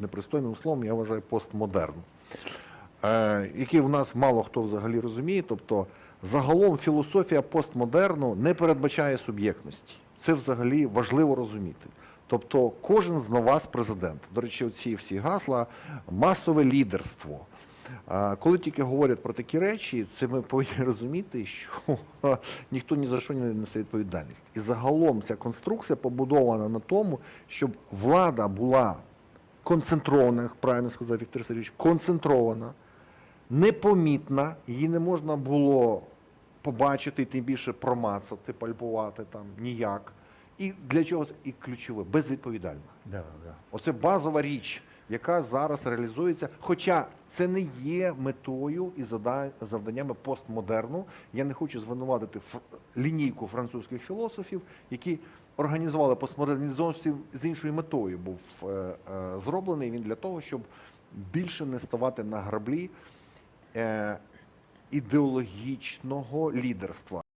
непристойним словом, я вважаю постмодерн, е, який в нас мало хто взагалі розуміє. Тобто, загалом філософія постмодерну не передбачає суб'єктності. Це взагалі важливо розуміти. Тобто кожен з вас президент. До речі, оці всі гасла, масове лідерство. Коли тільки говорять про такі речі, це ми повинні розуміти, що ніхто ні за що не несе відповідальність. І загалом ця конструкція побудована на тому, щоб влада була концентрована, як правильно сказав Віктор Сергійович, концентрована, непомітна, її не можна було побачити, і тим більше промацати, пальпувати там ніяк. І для чого і ключове безвідповідальна. Да, да. Оце базова річ, яка зараз реалізується. Хоча це не є метою і завданнями постмодерну. Я не хочу звинуватити лінійку французьких філософів, які організували постмодерн зовсім з іншою метою був е, е, зроблений. Він для того, щоб більше не ставати на граблі е, ідеологічного лідерства.